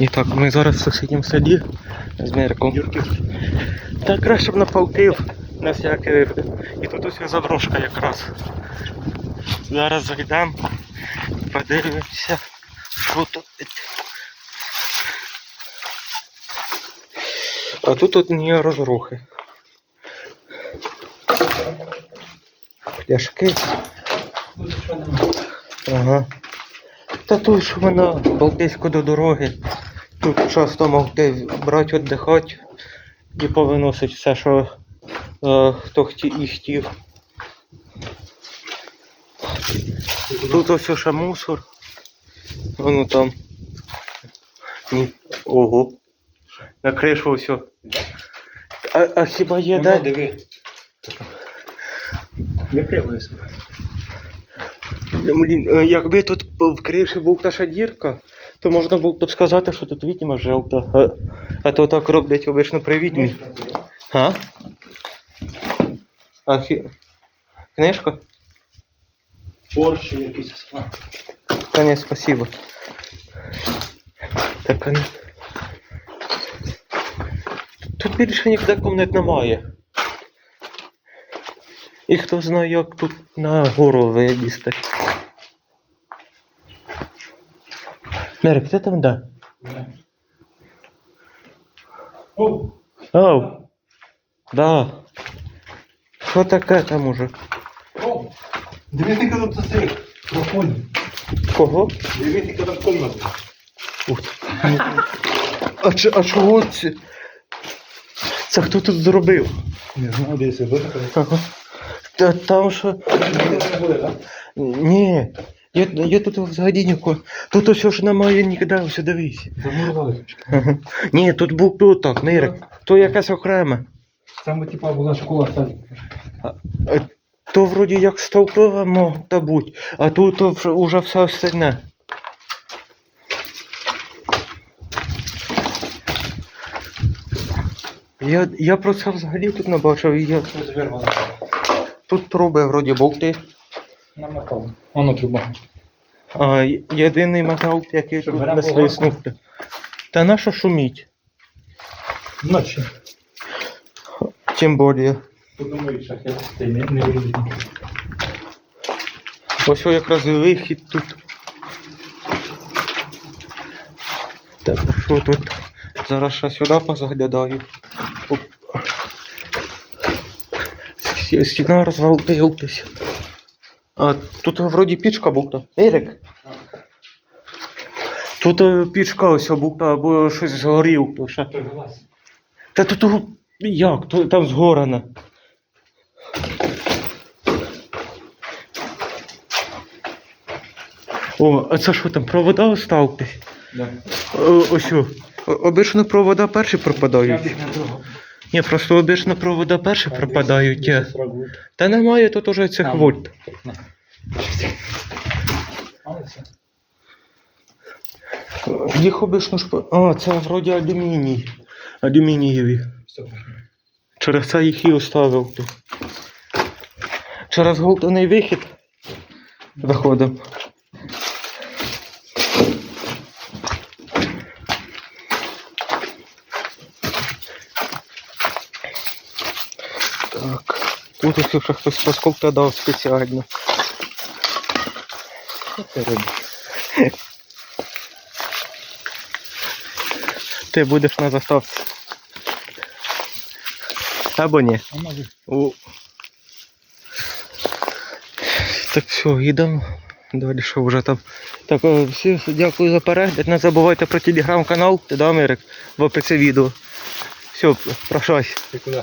І так, ми зараз в сусідньому саді з Мирком. Та краще б напалтив на всякий. І тут ось заброшка якраз. Зараз зайдемо, подивимося, що тут. А тут одні розрухи. Пляшки. Ага. Та тут ж вона Балтійську до дороги. Тут часто могти брати, віддихати і повиносить все, що е, хто хті і хотів. Тут ось ще мусор. Воно там. Ні. Ого. На кришу ось. А, а хіба є де? диви. Не кривайся. Блін, е, якби тут в криші був та шадірка, то можна було б сказати, що тут відьма жовта. А, а то так роблять обично при відьмі. А? А хі... Книжка? Борщ якийсь. Та ні, спасибо. Так, а не- Тут більше ніде комнат немає. І хто знає, як тут на гору вилізти. Мерик, ти там де? не. О, Оу. Да. Що таке там уже? о. Диви, ти коли тут цей проходить. Кого? Диви, ти коли. Ух. А, ч- а чого це? Це хто тут зробив? Не знаю, де це буде. Ага. Та там що. Не? Ні. Я, я тут взагалі нікого. Тут ось ж немає ніде, ось дивись. Замурували. Ні, тут був тут так, Мирик. То якась окреме. Там, типа, була школа садик. То вроді як стовпова могла бути, а тут вже- уже все остальне. Я, я про це взагалі тут не бачив. і Я? Тут труби вроді болти. Намотав. Воно труба. А, єдиний метал, який Що, тут беремо не болгарку? свиснув. Та нащо шуміть? Ночі. Тим більше. Подумаю, шахет. Ти не, не вирізні. Ось о якраз і вихід тут. Так, що тут? Зараз ще сюди позаглядаю. Стіна розвалилась. А тут вроді пічка була. Ерик. Тут е, пічка ось була, або щось згорів. То ще. Та тут як? То, там згорано. О, а це що там, провода оставтесь? Да. Ось. о. О- Обично провода перші пропадають. Ні, просто обично провода перші пропадають. Та немає тут уже цих вольт. Їх обично ж. А, це вроді алюміній. Алюмінієві. Через це їх і оставив тут. Через голтаний вихід виходимо. Так. Тут ось вже хтось поскольку дав спеціально. Що ти робиш? Ти будеш на заставці. Або ні. О. Так все, їдемо. Далі що вже там. Так, о, всім дякую за перегляд. Не забувайте про телеграм-канал, ти да, Мирик, в описі відео. Все, прощайся. Ти куди?